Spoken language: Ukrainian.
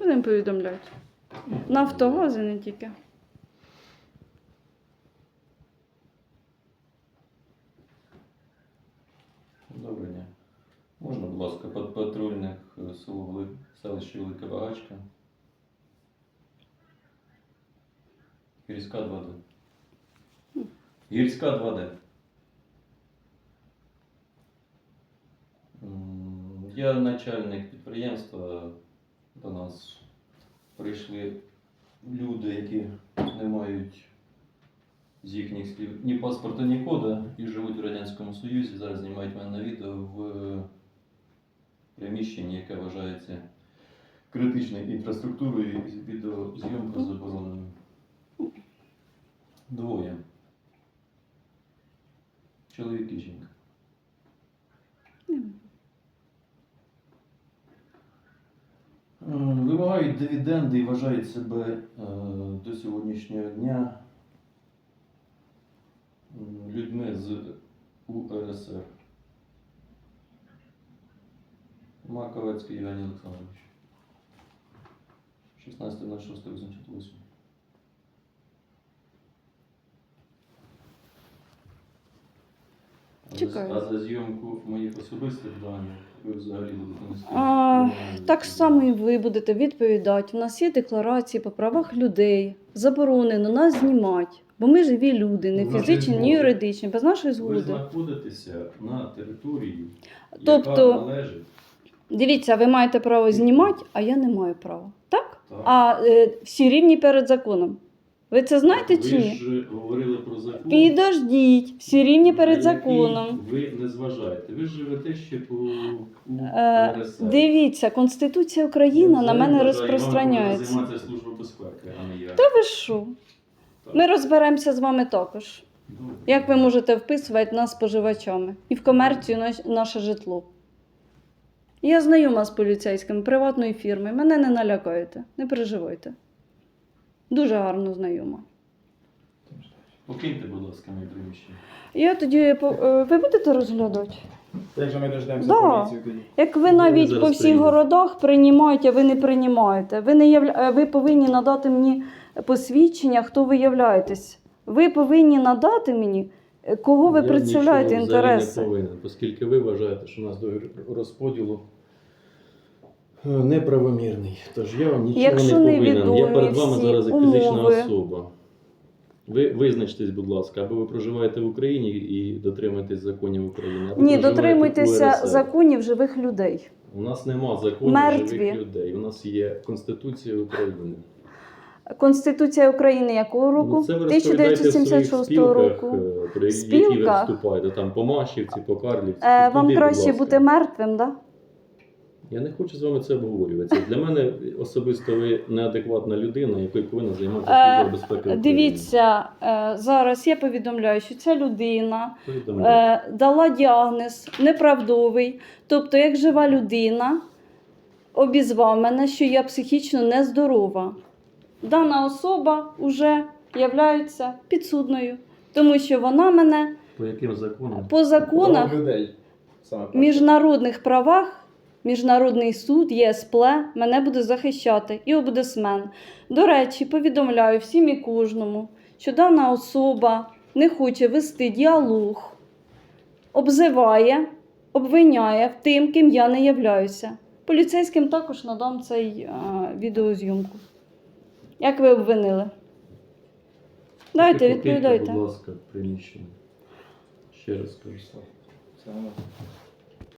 Будемо повідомляти. Нафтогази не тільки. Доброго дня. Можна, будь ласка, пат- патрульних е, село Велика Багачка. Гірська 2D. Гірська 2D. Я начальник підприємства. До нас прийшли люди, які не мають з їхніх слів ні паспорта, ні кода і живуть в Радянському Союзі. Зараз знімають мене на відео в приміщенні, яке вважається критичною інфраструктурою і відеозйомка забороненою. Двоє. Чоловік і жінка. Е, Вимагають дивіденди і вважають себе е, до сьогоднішнього дня людьми з УРСР. Маковецький Євгеній Олександрович. 16.06.88. А за- Чекаю. А за зйомку моїх особистих даних ви взагалі будете нести? А, Так само і ви будете відповідати. У нас є декларації по правах людей. Заборонено нас знімати. Бо ми живі люди, не фізичні, ні юридичні, без нашої Ви згоди. знаходитеся на території, Тобто- яка належить. Дивіться, ви маєте право знімати, а я не маю права. Так? Так. А е, всі рівні перед законом. Ви це знаєте чи ви ні? ж говорили про закон. Підождіть, всі рівні перед на який законом. Ви не зважаєте. Ви ж живете ще по Е, УРСР. Дивіться, Конституція України на мене розпространяється. Займатися служба безпеки, а не я. Та ви що? Ми розберемося з вами також. Добре. Як ви можете вписувати нас споживачами і в комерцію наш- наше житло? Я знайома з поліцейськими приватної фірми. Мене не налякаєте, не переживайте. Дуже гарно знайома. Покиньте, будь ласка, моє приміщення. Я тоді по- е, ви будете розглядати? Як же ми дождемося Да. поліцію тоді? Як ви навіть зараз по всіх прийду. городах приймаєте, а ви не приймаєте. Ви, не явля... е, ви повинні надати мені посвідчення, хто ви являєтесь. Ви повинні надати мені, е, кого ви Я представляєте нічого взагалі інтереси. Не повинен, оскільки ви вважаєте, що у нас договір розподілу неправомірний. Тож я вам нічого Якщо не повинен. я перед вами зараз як фізична умови. особа. Ви визначтесь, будь ласка, або ви проживаєте в Україні і дотримуєтесь законів України. Або Ні, проживаєте в дотримуйтеся УРСР. законів живих людей. У нас нема законів Мертві. живих людей. У нас є Конституція України. Конституція України якого року? Ну, це ви розповідаєте в своїх 1976 спілках, року. е, про які ви Спілках? вступаєте, там по Машівці, по Карлівці. Е, Туди, вам будь краще ласка. бути мертвим, да? Я не хочу з вами це обговорювати. Для мене особисто ви неадекватна людина, якою повинна займатися Е, служба безпеки. України. Дивіться, е, зараз я повідомляю, що ця людина Повідомляю. е, дала діагноз неправдовий. Тобто, як жива людина, обізвав мене, що я психічно нездорова. Дана особа вже є підсудною, тому що вона мене По яким законам? по законах людей. Саме так. міжнародних правах. Міжнародний суд ЄСПЛЕ мене буде захищати і омбудсмен. До речі, повідомляю всім і кожному, що дана особа не хоче вести діалог, обзиває, обвиняє в тим, ким я не являюся. Поліцейським також надам цей а, відеозйомку. Як ви обвинили? Дайте, відповідайте. Будь ласка, приміщення. Ще раз кажу. Все.